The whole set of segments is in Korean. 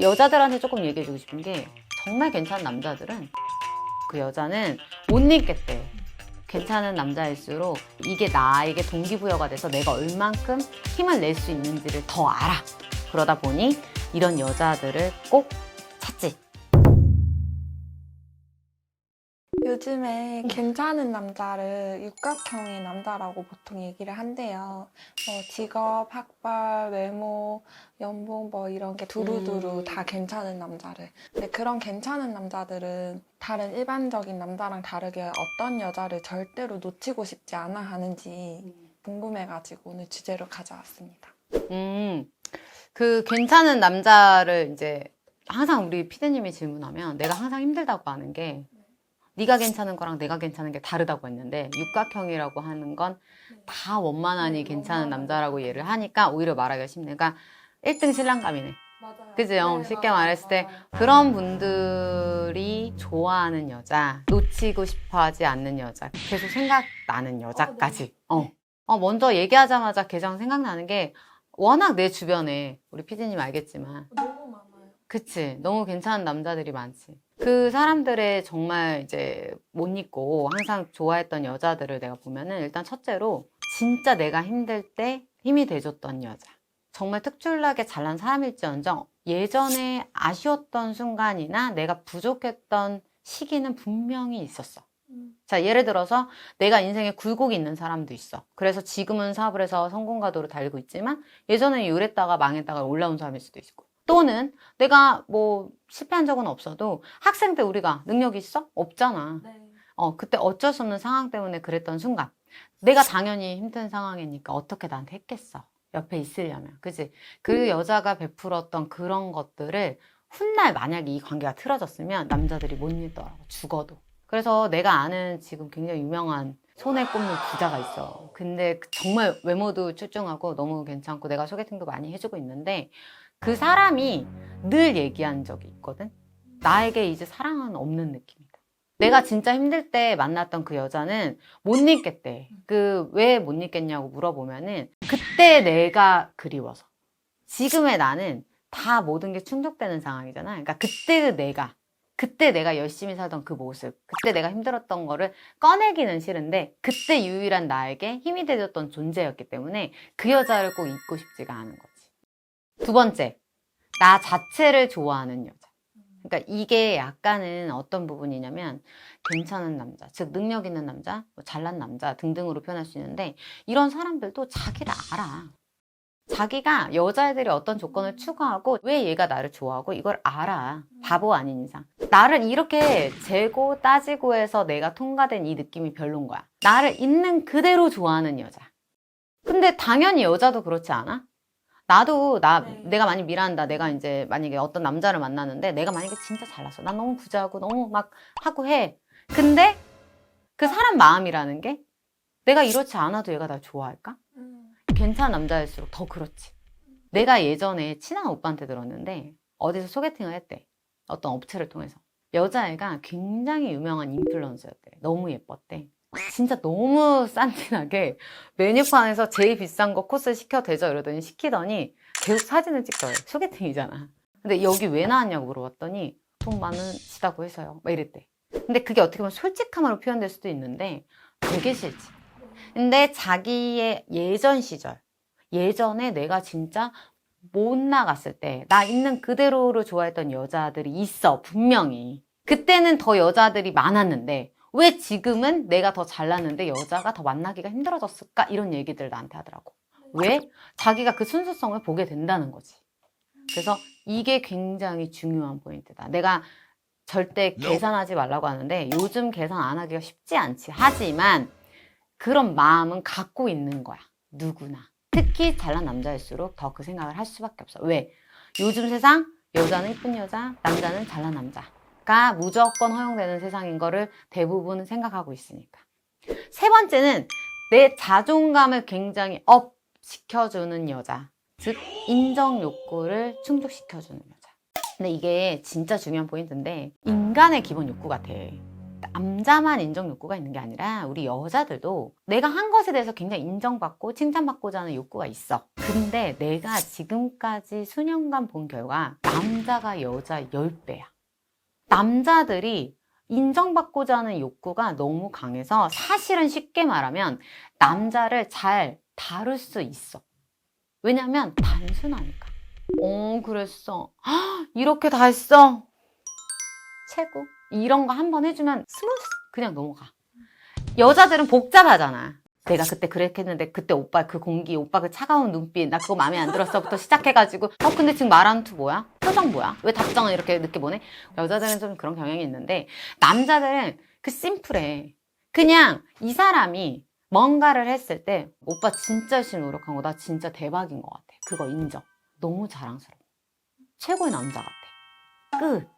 여자들한테 조금 얘기해주고 싶은 게 정말 괜찮은 남자들은 그 여자는 못 잊겠대. 괜찮은 남자일수록 이게 나에게 동기부여가 돼서 내가 얼만큼 힘을 낼 수 있는지를 더 알아. 그러다 보니 이런 여자들을 꼭 찾지. 요즘에 괜찮은 남자를 육각형의 남자라고 보통 얘기를 한대요. 뭐 직업, 학벌, 외모, 연봉 뭐 이런 게 두루두루 음. 다 괜찮은 남자를. 근데 그런 괜찮은 남자들은 다른 일반적인 남자랑 다르게 어떤 여자를 절대로 놓치고 싶지 않아 하는지 궁금해가지고 오늘 주제로 가져왔습니다. 음, 그 괜찮은 남자를 이제 항상 우리 피디님이 질문하면 내가 항상 힘들다고 하는 게 네가 괜찮은 거랑 내가 괜찮은 게 다르다고 했는데 육각형이라고 하는 건 다 원만하니 네, 괜찮은. 남자라고 얘를 하니까 오히려 말하기가 쉽네. 그러니까 1등 신랑감이네. 맞아요. 그죠? 쉽게 말했을 때 그런 분들이 좋아하는 여자, 놓치고 싶어 하지 않는 여자, 계속 생각나는 여자까지. 어, 어, 먼저 얘기하자마자 개장 생각나는 게 워낙 내 주변에 우리 피디님 알겠지만 많아요. 그치. 너무 괜찮은 남자들이 많지. 그 사람들의 정말 이제 못 잊고 항상 좋아했던 여자들을 내가 보면은 일단 첫째로 진짜 내가 힘들 때 힘이 돼줬던 여자. 정말 특출나게 잘난 사람일지언정 예전에 아쉬웠던 순간이나 내가 부족했던 시기는 분명히 있었어. 음. 자, 예를 들어서 내가 인생에 굴곡이 있는 사람도 있어. 그래서 지금은 사업을 해서 성공가도를 달리고 있지만 예전에 이랬다가 망했다가 올라온 사람일 수도 있고. 또는 내가 뭐 실패한 적은 없어도 학생 때 우리가 능력이 있어? 없잖아. 네. 어, 그때 어쩔 수 없는 상황 때문에 그랬던 순간. 내가 당연히 힘든 상황이니까 어떻게 나한테 했겠어. 옆에 있으려면. 그지? 그 여자가 베풀었던 그런 것들을 훗날 만약에 이 관계가 틀어졌으면 남자들이 못 잊더라고. 죽어도. 그래서 내가 아는 지금 굉장히 유명한 손에 꼽는 부자가 있어. 근데 그 정말 외모도 출중하고 너무 괜찮고 내가 소개팅도 많이 해주고 있는데 그 사람이 늘 얘기한 적이 있거든. 나에게 이제 사랑은 없는 느낌이다. 내가 진짜 힘들 때 만났던 그 여자는 못 잊겠대. 그 왜 못 잊겠냐고 물어보면은 그때 내가 그리워서. 지금의 나는 다 모든 게 충족되는 상황이잖아. 그러니까 그때 그 내가 그때 내가 열심히 살던 그 모습, 그때 내가 힘들었던 거를 꺼내기는 싫은데 그때 유일한 나에게 힘이 되줬던 존재였기 때문에 그 여자를 꼭 잊고 싶지가 않은 거지. 두 번째, 나 자체를 좋아하는 여자. 그러니까 이게 약간은 어떤 부분이냐면 괜찮은 남자, 즉 능력 있는 남자, 뭐 잘난 남자 등등으로 표현할 수 있는데 이런 사람들도 자기를 알아. 자기가 여자애들이 어떤 조건을 추구하고 왜 얘가 나를 좋아하고 이걸 알아. 바보 아닌 이상. 나를 이렇게 재고 따지고 해서 내가 통과된 이 느낌이 별론 거야. 나를 있는 그대로 좋아하는 여자. 근데 당연히 여자도 그렇지 않아? 나도 나 네. 내가 많이 미란다. 내가 이제 만약에 어떤 남자를 만나는데 내가 만약에 진짜 잘났어. 난 너무 부자고 너무 막 하고 해. 근데 그 사람 마음이라는 게 내가 이렇지 않아도 얘가 날 좋아할까? 음. 괜찮은 남자일수록 더 그렇지. 내가 예전에 친한 오빠한테 들었는데 어디서 소개팅을 했대. 어떤 업체를 통해서. 여자애가 굉장히 유명한 인플루언서였대. 너무 예뻤대. 진짜 너무 싼티나게 메뉴판에서 제일 비싼 거 코스 시켜 되죠 이러더니 시키더니 계속 사진을 찍더래. 소개팅이잖아. 근데 여기 왜 나왔냐고 물어봤더니 돈 많으시다고 해서요. 막 이랬대. 근데 그게 어떻게 보면 솔직함으로 표현될 수도 있는데 되게 싫지. 근데 자기의 예전 시절, 예전에 내가 진짜 못 나갔을 때, 나 있는 그대로를 좋아했던 여자들이 있어, 분명히. 그때는 더 여자들이 많았는데, 왜 지금은 내가 더 잘났는데 여자가 더 만나기가 힘들어졌을까? 이런 얘기들 나한테 하더라고. 왜? 자기가 그 순수성을 보게 된다는 거지. 그래서 이게 굉장히 중요한 포인트다. 내가 절대 계산하지 말라고 하는데 요즘 계산 안 하기가 쉽지 않지. 하지만 그런 마음은 갖고 있는 거야. 누구나. 특히 잘난 남자일수록 더 그 생각을 할 수밖에 없어. 왜? 요즘 세상 여자는 이쁜 여자, 남자는 잘난 남자 가 무조건 허용되는 세상인 거를 대부분 생각하고 있으니까. 세 번째는 내 자존감을 굉장히 업 시켜주는 여자. 즉, 인정 욕구를 충족시켜주는 여자. 근데 이게 진짜 중요한 포인트인데, 인간의 기본 욕구 같아. 남자만 인정 욕구가 있는 게 아니라 우리 여자들도 내가 한 것에 대해서 굉장히 인정받고 칭찬받고자 하는 욕구가 있어. 근데 내가 지금까지 수년간 본 결과 남자가 여자 10배야. 남자들이 인정받고자 하는 욕구가 너무 강해서 사실은 쉽게 말하면 남자를 잘 다룰 수 있어. 왜냐면 단순하니까. 어, 그랬어. 헉, 이렇게 다 했어. 최고. 이런 거 한 번 해주면 스무스 그냥 넘어가. 여자들은 복잡하잖아. 내가 그때 그렇게 했는데 그때 오빠 그 공기, 오빠 그 차가운 눈빛, 나 그거 마음에 안 들었어부터 시작해가지고 어 근데 지금 말하는 투 뭐야? 표정 뭐야? 왜 답장을 이렇게 늦게 보내? 여자들은 좀 그런 경향이 있는데 남자들은 그 심플해. 그냥 이 사람이 뭔가를 했을 때 오빠 진짜 열심히 노력한 거 나 진짜 대박인 것 같아. 그거 인정. 너무 자랑스러워. 최고의 남자 같아. 끝.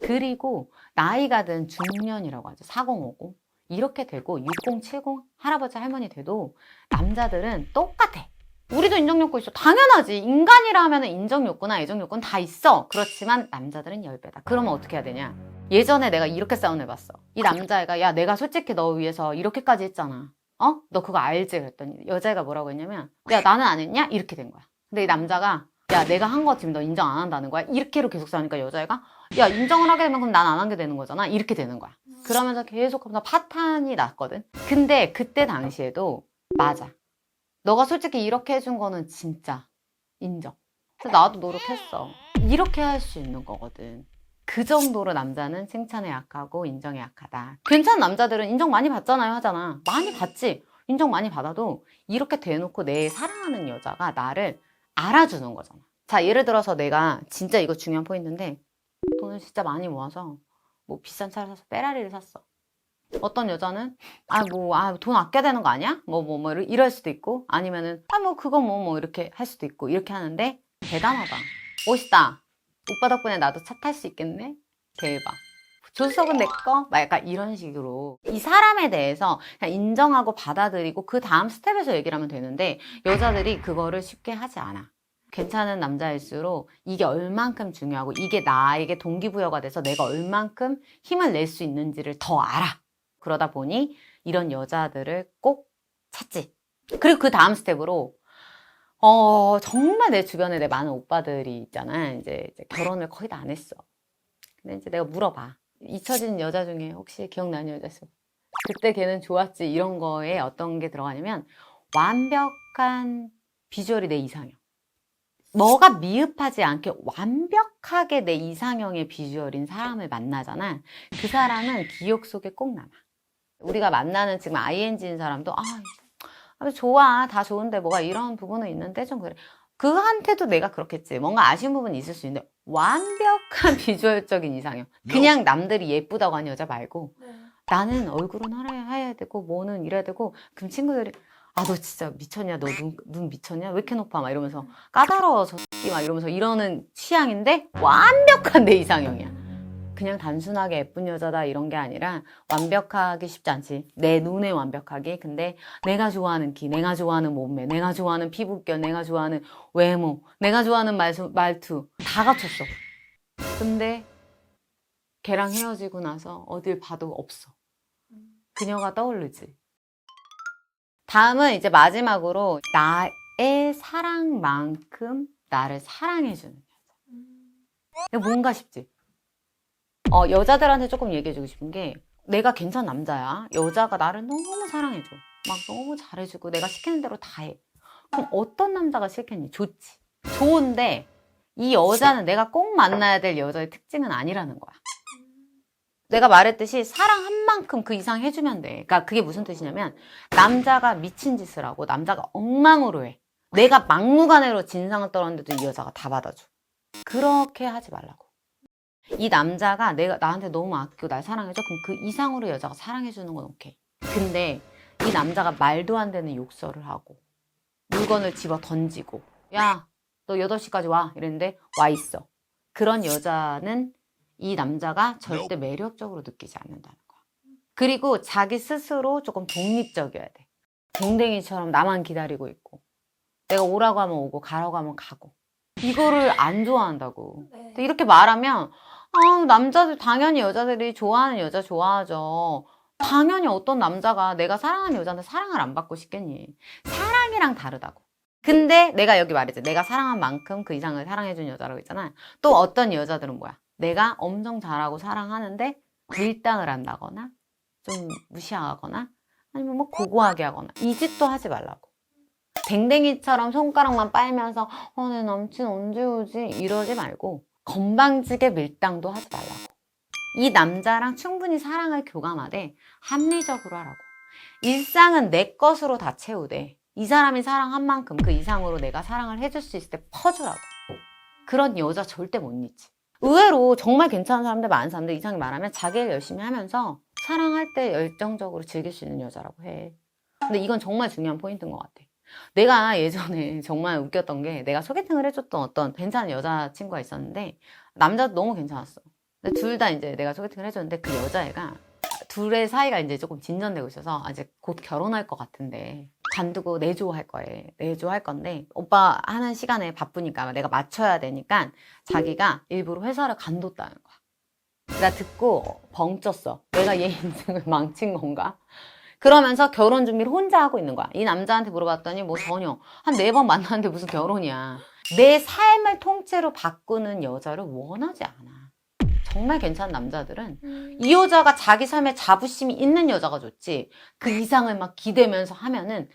그리고 나이가 든 중년이라고 하죠. 4050. 이렇게 되고 6070 할아버지 할머니 돼도 남자들은 똑같아. 우리도 인정욕구 있어. 당연하지. 인간이라 하면 인정욕구나 애정욕구는 다 있어. 그렇지만 남자들은 10배다. 그러면 어떻게 해야 되냐? 예전에 내가 이렇게 싸움 해봤어. 이 남자애가 야 내가 솔직히 너 위해서 이렇게까지 했잖아. 어? 너 그거 알지? 그랬더니 여자애가 뭐라고 했냐면 야 나는 안 했냐? 이렇게 된 거야. 근데 이 남자가 야 내가 한 거 지금 너 인정 안 한다는 거야? 이렇게로 계속 싸우니까 여자애가 야 인정을 하게 되면 그럼 난안 하게 되는 거잖아. 이렇게 되는 거야. 그러면서 계속 하면서 파탄이 났거든. 근데 그때 당시에도 맞아. 너가 솔직히 이렇게 해준 거는 진짜 인정. 그래서 나도 노력했어. 이렇게 할 수 있는 거거든. 그 정도로 남자는 칭찬에 약하고 인정에 약하다. 괜찮은 남자들은 인정 많이 받잖아요 하잖아. 많이 받지. 인정 많이 받아도 이렇게 대놓고 내 사랑하는 여자가 나를 알아주는 거잖아. 자, 예를 들어서 내가 진짜 이거 중요한 포인트인데 돈을 진짜 많이 모아서 뭐 비싼 차를 사서 페라리를 샀어. 어떤 여자는 아 뭐 아 돈 아껴야 되는 거 아니야? 뭐 뭐 뭐 이럴 수도 있고 아니면은 아 뭐 그거 뭐뭐 이렇게 할 수도 있고 이렇게 하는데 대단하다. 멋있다. 오빠 덕분에 나도 차 탈 수 있겠네. 대박. 조수석은 내 거? 막 약간 이런 식으로 이 사람에 대해서 그냥 인정하고 받아들이고 그 다음 스텝에서 얘기를 하면 되는데 여자들이 그거를 쉽게 하지 않아. 괜찮은 남자일수록 이게 얼만큼 중요하고 이게 나에게 동기부여가 돼서 내가 얼만큼 힘을 낼 수 있는지를 더 알아. 그러다 보니 이런 여자들을 꼭 찾지. 그리고 그 다음 스텝으로 어 정말 내 주변에 내 많은 오빠들이 있잖아. 이제, 이제 결혼을 거의 다 안 했어. 근데 이제 내가 물어봐. 잊혀진 여자 중에 혹시 기억나는 여자 있어? 그때 걔는 좋았지 이런 거에 어떤 게 들어가냐면 완벽한 비주얼이 내 이상형. 너가 미흡하지 않게 완벽하게 내 이상형의 비주얼인 사람을 만나잖아. 그 사람은 기억 속에 꼭 남아. 우리가 만나는 지금 ING인 사람도 아, 아, 좋아 다 좋은데 뭐가 이런 부분은 있는데 좀 그래. 그한테도 내가 그렇겠지. 뭔가 아쉬운 부분이 있을 수 있는데 완벽한 비주얼적인 이상형. 그냥 남들이 예쁘다고 하는 여자 말고 나는 얼굴은 하얘야 되고 뭐는 이래야 되고 그럼 친구들이 아 너 진짜 미쳤냐? 너 눈 눈 미쳤냐? 왜 이렇게 높아 막 이러면서 까다로워 저 새끼 막 이러면서 이러는 취향인데 완벽한 내 이상형이야. 그냥 단순하게 예쁜 여자다 이런 게 아니라 완벽하기 쉽지 않지. 내 눈에 완벽하게. 근데 내가 좋아하는 키 내가 좋아하는 몸매 내가 좋아하는 피부결 내가 좋아하는 외모 내가 좋아하는 말수, 말투 다 갖췄어. 근데 걔랑 헤어지고 나서 어딜 봐도 없어. 그녀가 떠오르지 다음은 이제 마지막으로 나의 사랑만큼 나를 사랑해주는 여자. 뭔가 싶지? 어, 여자들한테 조금 얘기해주고 싶은 게 내가 괜찮은 남자야. 여자가 나를 너무 사랑해줘. 막 너무 잘해주고 내가 시키는 대로 다 해. 그럼 어떤 남자가 싫겠니? 좋지. 좋은데 이 여자는 내가 꼭 만나야 될 여자의 특징은 아니라는 거야. 내가 말했듯이 사랑한 만큼 그 이상 해주면 돼. 그러니까 그게 무슨 뜻이냐면 남자가 미친 짓을 하고 남자가 엉망으로 해. 내가 막무가내로 진상을 떨었는데도 이 여자가 다 받아줘. 그렇게 하지 말라고. 이 남자가 내가 나한테 너무 아끼고 날 사랑해줘. 그럼 그 이상으로 여자가 사랑해주는 건 오케이. 근데 이 남자가 말도 안 되는 욕설을 하고 물건을 집어 던지고 야, 너 8시까지 와. 이랬는데 와 있어. 그런 여자는 이 남자가 절대 매력적으로 느끼지 않는다는 거야. 그리고 자기 스스로 조금 독립적이어야 돼. 동댕이처럼 나만 기다리고 있고 내가 오라고 하면 오고 가라고 하면 가고 이거를 안 좋아한다고. 근데 이렇게 말하면 아, 남자들, 당연히 여자들이 좋아하는 여자 좋아하죠. 당연히 어떤 남자가 내가 사랑하는 여자한테 사랑을 안 받고 싶겠니? 사랑이랑 다르다고. 근데 내가 여기 말이지. 내가 사랑한 만큼 그 이상을 사랑해준 여자라고 있잖아. 또 어떤 여자들은 뭐야? 내가 엄청 잘하고 사랑하는데 밀당을 한다거나 좀 무시하거나 아니면 뭐 고고하게 하거나 이 짓도 하지 말라고. 댕댕이처럼 손가락만 빨면서 어, 내 남친 언제 오지? 이러지 말고 건방지게 밀당도 하지 말라고. 이 남자랑 충분히 사랑을 교감하되 합리적으로 하라고. 일상은 내 것으로 다 채우되 이 사람이 사랑한 만큼 그 이상으로 내가 사랑을 해줄 수 있을 때 퍼주라고. 그런 여자 절대 못 잊지. 의외로 정말 괜찮은 사람들 많은 사람들 이상이 말하면 자기 일 열심히 하면서 사랑할 때 열정적으로 즐길 수 있는 여자라고 해. 근데 이건 정말 중요한 포인트인 것 같아. 내가 예전에 정말 웃겼던 게 내가 소개팅을 해줬던 어떤 괜찮은 여자친구가 있었는데 남자도 너무 괜찮았어. 근데 둘 다 이제 내가 소개팅을 해줬는데 그 여자애가 둘의 사이가 이제 조금 진전되고 있어서 아직 곧 결혼할 것 같은데 관두고 내조할 거예요. 내조할 건데 오빠 하는 시간에 바쁘니까 내가 맞춰야 되니까 자기가 일부러 회사를 간뒀다는 거야. 나 듣고 벙쪘어. 내가 얘 인생을 망친 건가? 그러면서 결혼 준비를 혼자 하고 있는 거야. 이 남자한테 물어봤더니 뭐 전혀 한 네 번 만났는데 무슨 결혼이야. 내 삶을 통째로 바꾸는 여자를 원하지 않아. 정말 괜찮은 남자들은 이 여자가 자기 삶에 자부심이 있는 여자가 좋지 그 이상을 막 기대면서 하면은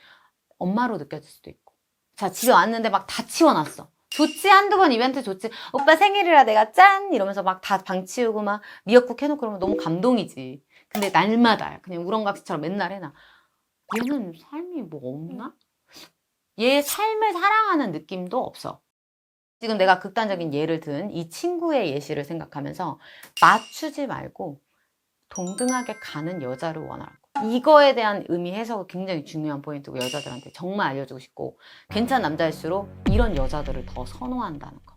엄마로 느껴질 수도 있고. 자 집에 왔는데 막 다 치워놨어. 좋지? 한두 번 이벤트 좋지? 오빠 생일이라 내가 짠! 이러면서 막 다 방 치우고 막 미역국 해놓고 그러면 너무 감동이지. 근데 날마다 그냥 우렁각시처럼 맨날 해놔. 얘는 삶이 뭐 없나? 얘 삶을 사랑하는 느낌도 없어. 지금 내가 극단적인 예를 든 이 친구의 예시를 생각하면서 맞추지 말고 동등하게 가는 여자를 원하라고. 이거에 대한 의미 해석이 굉장히 중요한 포인트고 여자들한테 정말 알려주고 싶고 괜찮은 남자일수록 이런 여자들을 더 선호한다는 거.